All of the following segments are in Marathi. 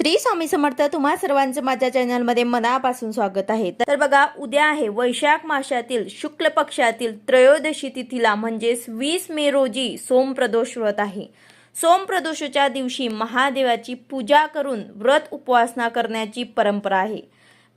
श्री स्वामी समर्थ तुम्हा सर्वांचं माझ्या चॅनलमध्ये मनापासून स्वागत आहे. तर बघा उद्या आहे वैशाख मासातील शुक्ल पक्षातील त्रयोदशी तिथीला म्हणजेच वीस मे रोजी सोमप्रदोष व्रत आहे. सोमप्रदोषच्या दिवशी महादेवाची पूजा करून व्रत उपवासना करण्याची परंपरा आहे.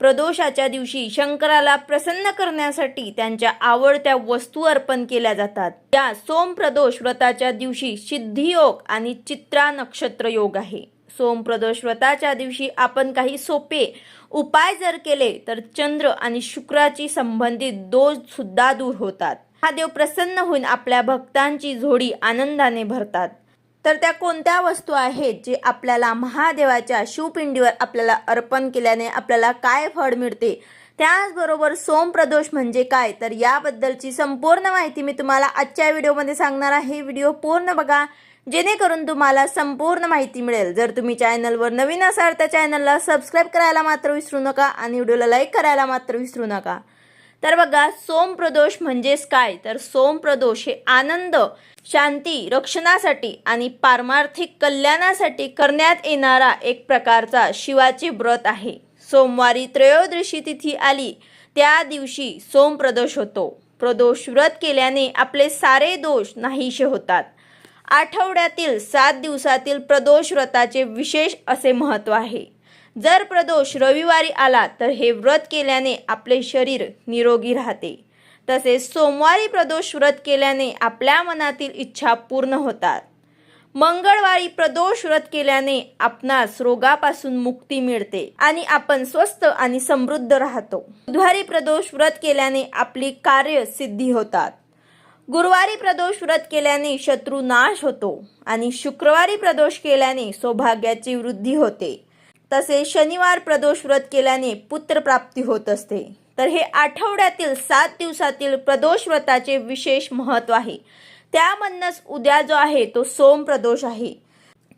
प्रदोषाच्या दिवशी शंकराला प्रसन्न करण्यासाठी त्यांच्या आवडत्या वस्तू अर्पण केल्या जातात. या सोमप्रदोष व्रताच्या दिवशी सिद्धियोग आणि चित्रा नक्षत्र योग आहे. सोमप्रदोष व्रताच्या दिवशी आपण काही सोपे उपाय जर केले तर चंद्र आणि शुक्राची संबंधित दोष सुद्धा दूर होतात. हा देव प्रसन्न होऊन आपल्या भक्तांची झोडी आनंदाने भरतात. तर त्या कोणत्या वस्तू आहेत जे आपल्याला महादेवाच्या शिवपिंडीवर आपल्याला अर्पण केल्याने आपल्याला काय फळ मिळते? त्याचबरोबर सोमप्रदोष म्हणजे काय? तर याबद्दलची संपूर्ण माहिती मी तुम्हाला आजच्या व्हिडिओमध्ये सांगणार आहे. व्हिडिओ पूर्ण बघा. जेणेकरून तुम्हाला संपूर्ण माहिती मिळेल. जर तुम्ही चॅनलवर नवीन असाल तर चॅनलला सबस्क्राईब करायला मात्र विसरू नका आणि व्हिडिओला लाईक करायला मात्र विसरू नका. तर बघा सोमप्रदोष म्हणजेच काय? तर सोमप्रदोष हे आनंद शांती रक्षणासाठी आणि पारमार्थिक कल्याणासाठी करण्यात येणारा एक प्रकारचा शिवाचे व्रत आहे. सोमवारी त्रयोदशी तिथी आली त्या दिवशी सोमप्रदोष होतो. प्रदोष व्रत केल्याने आपले सारे दोष नाहीसे होतात. आठवड्यातील सात दिवसातील प्रदोष व्रताचे विशेष असे महत्त्व आहे. जर प्रदोष रविवारी आला तर हे व्रत केल्याने आपले शरीर निरोगी राहते. तसेच सोमवारी प्रदोष व्रत केल्याने आपल्या मनातील इच्छा पूर्ण होतात. मंगळवारी प्रदोष व्रत केल्याने आपणास रोगापासून मुक्ती मिळते आणि आपण स्वस्त आणि समृद्ध राहतो. बुधवारी प्रदोष व्रत केल्याने आपली कार्य सिद्धी होतात. गुरुवारी प्रदोष व्रत केल्याने शत्रू नाश होतो आणि शुक्रवारी प्रदोष केल्याने सौभाग्याची वृद्धी होते. तसेच शनिवार प्रदोष व्रत केल्याने पुत्रप्राप्ती होत असते. तर हे आठवड्यातील सात दिवसातील प्रदोष व्रताचे विशेष महत्त्व आहे. त्यामधनच उद्या जो आहे तो सोम प्रदोष आहे.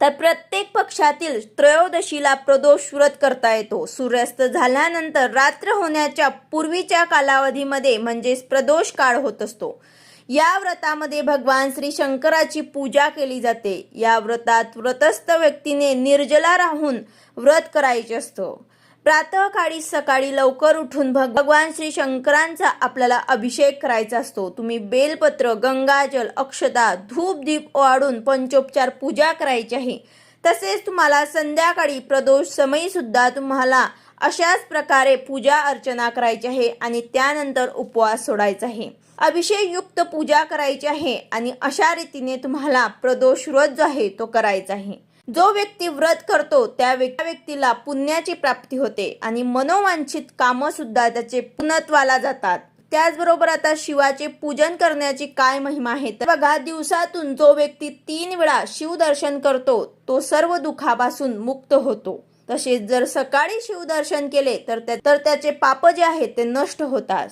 तर प्रत्येक पक्षातील त्रयोदशीला प्रदोष व्रत करता येतो. सूर्यास्त झाल्यानंतर रात्र होण्याच्या पूर्वीच्या कालावधीमध्ये म्हणजेच प्रदोष काळ होत असतो. या व्रतामध्ये भगवान श्री शंकराची पूजा केली जाते. या व्रतात व्रतस्थ व्यक्तीने निर्जला राहून व्रत करायचे असतो. प्रातःकाळी सकाळी लवकर उठून भगवान श्री शंकरांचा आपल्याला अभिषेक करायचा असतो. तुम्ही बेलपत्र गंगाजल अक्षता धूप दीप ओवाळून पंचोपचार पूजा करायची आहे. तसेच तुम्हाला संध्याकाळी प्रदोष समयी सुद्धा तुम्हाला अशाच प्रकारे पूजा अर्चना करायची आहे आणि त्यानंतर उपवास सोडायचा आहे. अभिषेकयुक्त पूजा करायची आहे आणि अशा रीतीने तुम्हाला प्रदोष व्रत जो आहे तो करायचा आहे. जो व्यक्ती व्रत करतो त्या व्यक्तीला पुण्याची प्राप्ती होते आणि मनोवांछित कामं सुद्धा त्याचे पूर्णत्वाला जातात. त्याचबरोबर आता शिवाचे पूजन करण्याची काय महिमा आहे तर बघा दिवसातून जो व्यक्ती तीन वेळा शिवदर्शन करतो तो सर्व दुःखापासून मुक्त होतो. तसेच जर सकाळी शिवदर्शन केले तर त्या- तर त्याचे पाप जे आहेत ते नष्ट होतात.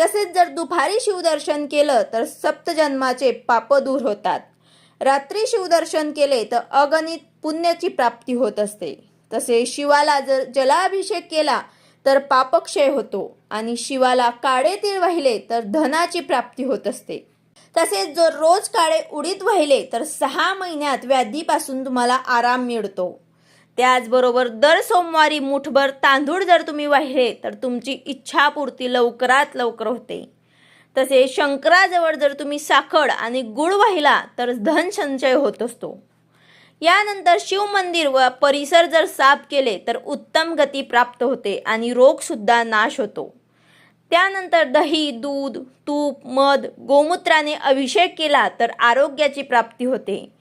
तसेच जर दुपारी शिवदर्शन केलं तर सप्तजन्माचे पाप दूर होतात. रात्री शिवदर्शन केले तर अगणित पुण्याची प्राप्ती होत असते. तसे शिवाला जर जलाभिषेक केला तर पापक्षय होतो आणि शिवाला काळे तीळ वाहिले तर धनाची प्राप्ती होत असते. तसेच जर रोज काळे उडीत वाहिले तर सहा महिन्यात व्याधीपासून तुम्हाला आराम मिळतो. त्याचबरोबर दर सोमवारी मुठभर तांदूळ जर तुम्ही वाहिले तर तुमची इच्छापूर्ती लवकरात लवकर होते. तसे शंकराजवळ जर तुम्ही साखर आणि गुळ वाहिला तर धन संचय होत असतो. यानंतर शिव मंदिर व परिसर जर साफ केले तर उत्तम गती प्राप्त होते आणि रोगसुद्धा नाश होतो. त्यानंतर दही दूध तूप मध गोमूत्राने अभिषेक केला तर आरोग्याची प्राप्ती होते.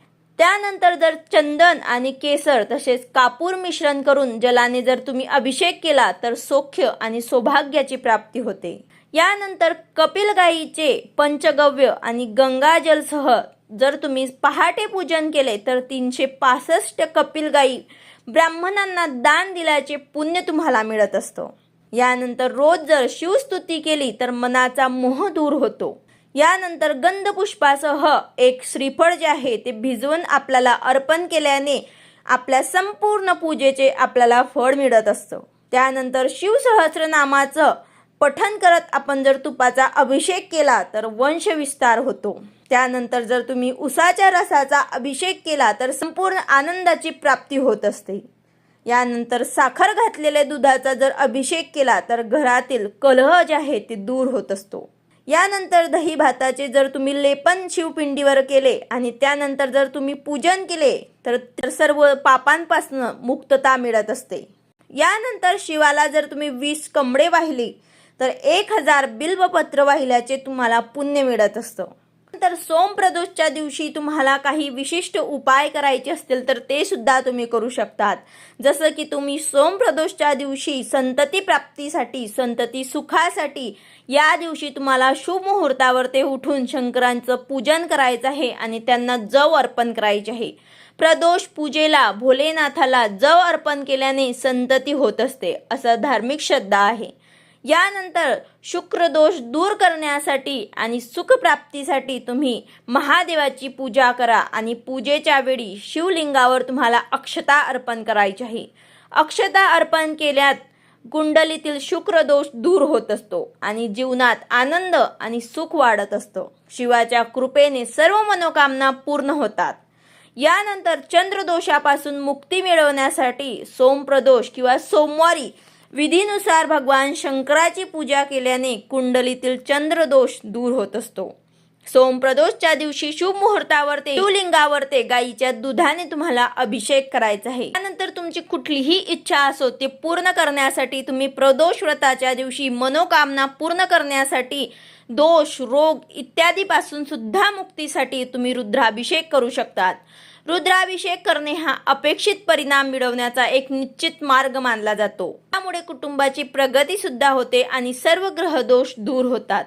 त्यानंतर जर चंदन आणि केसर तसेच कापूर मिश्रण करून जलाने जर तुम्ही अभिषेक केला तर सौख्य आणि सौभाग्याची प्राप्ती होते. यानंतर कपिल गायीचे पंचगव्य आणि गंगाजलसह जर तुम्ही पहाटे पूजन केले तर तीनशे पासष्ट कपिल गायी ब्राह्मणांना दान दिल्याचे पुण्य तुम्हाला मिळत असतं. यानंतर रोज जर शिवस्तुती केली तर मनाचा मोह दूर होतो. यानंतर गंधपुष्पासह एक श्रीफळ जे आहे ते भिजवून आपल्याला अर्पण केल्याने आपल्या संपूर्ण पूजेचे आपल्याला फळ मिळत असतं. त्यानंतर शिवसहस्रनामाचं पठन करत आपण जर तुपाचा अभिषेक केला तर वंशविस्तार होतो. त्यानंतर जर तुम्ही उसाच्या रसाचा अभिषेक केला तर संपूर्ण आनंदाची प्राप्ती होत असते. यानंतर साखर घातलेल्या दुधाचा जर अभिषेक केला तर घरातील कलह जे आहे ते दूर होत असतो. यानंतर दही भाताचे जर तुम्ही लेपन शिवपिंडीवर केले आणि त्यानंतर जर तुम्ही पूजन केले तर सर्व पापांपासून मुक्तता मिळत असते. यानंतर शिवाला जर तुम्ही वीस कमळे वाहिली तर एक हजार बिल्वपत्र वाहिल्याचे तुम्हाला पुण्य मिळत असतं. तर सोमप्रदोषच्या दिवशी तुम्हाला काही विशिष्ट उपाय करायचे असतील तर ते सुद्धा तुम्ही करू शकतात. जसं की तुम्ही सोमप्रदोषच्या दिवशी संतती प्राप्तीसाठी संतती सुखासाठी या दिवशी तुम्हाला शुभ मुहूर्तावर ते उठून शंकरांचं पूजन करायचं आहे आणि त्यांना जव अर्पण करायचे आहे. प्रदोष पूजेला भोलेनाथाला जव अर्पण केल्याने संतती होत असते असं धार्मिक श्रद्धा आहे. यानंतर शुक्रदोष दूर करण्यासाठी आणि सुखप्राप्तीसाठी तुम्ही महादेवाची पूजा करा आणि पूजेच्या वेळी शिवलिंगावर तुम्हाला अक्षता अर्पण करायची आहे. अक्षता अर्पण केल्यात कुंडलीतील शुक्रदोष दूर होत असतो आणि जीवनात आनंद आणि सुख वाढत असतो. शिवाच्या कृपेने सर्व मनोकामना पूर्ण होतात. यानंतर चंद्रदोषापासून मुक्ती मिळवण्यासाठी सोमप्रदोष किंवा सोमवारी विधीनुसार भगवान शंकराची पूजा केल्याने कुंडलीतील चंद्रदोष दूर होत असतो. सोमप्रदोषच्या दिवशी शुभ मुहूर्तावर ते शिवलिंगावर ते गायीच्या दुधाने तुम्हाला अभिषेक करायचा आहे. त्यानंतर तुमची कुठलीही इच्छा असो ते पूर्ण करण्यासाठी तुम्ही प्रदोष व्रताच्या दिवशी मनोकामना पूर्ण करण्यासाठी दोष रोग इत्यादी पासून सुद्धा मुक्तीसाठी तुम्ही रुद्राभिषेक करू शकतात. रुद्राभिषेक करणे हा अपेक्षित परिणाम मिळवण्याचा एक निश्चित मार्ग मानला जातो. त्यामुळे कुटुंबाची प्रगती सुद्धा होते आणि सर्व ग्रहदोष दूर होतात.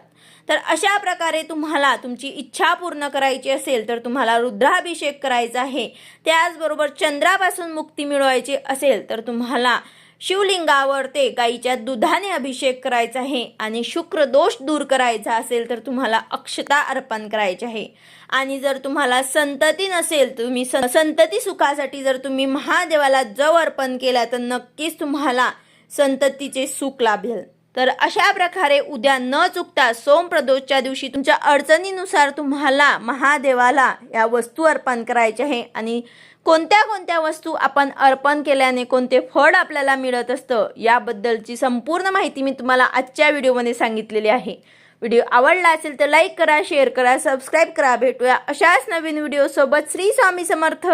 तर अशा प्रकारे तुम्हाला तुमची इच्छा पूर्ण करायची असेल तर तुम्हाला रुद्राभिषेक करायचा आहे. त्याचबरोबर चंद्रापासून मुक्ती मिळवायची असेल तर तुम्हाला शिवलिंगावर ते गाईच्या दुधाने अभिषेक करायचा आहे आणि शुक्र दोष दूर करायचा असेल तर तुम्हाला अक्षता अर्पण करायची आहे. आणि जर तुम्हाला संतती नसेल तुम्ही स- संतती सुखासाठी जर तुम्ही महादेवाला जव अर्पण केला तर नक्कीच तुम्हाला संततीचे सुख लाभेल. तर अशा प्रकारे उद्या न चुकता सोमप्रदोषच्या दिवशी तुमच्या अडचणीनुसार तुम्हाला महादेवाला या वस्तू अर्पण करायच्या आहे. आणि कोणत्या कोणत्या वस्तू आपण अर्पण केल्याने कोणते फळ आपल्याला मिळत असतं याबद्दलची संपूर्ण माहिती मी तुम्हाला आजच्या व्हिडिओमध्ये सांगितलेली आहे. व्हिडिओ आवडला असेल तर लाईक करा शेअर करा सबस्क्राईब करा. भेटूया अशाच नवीन व्हिडिओसोबत. श्री स्वामी समर्थ.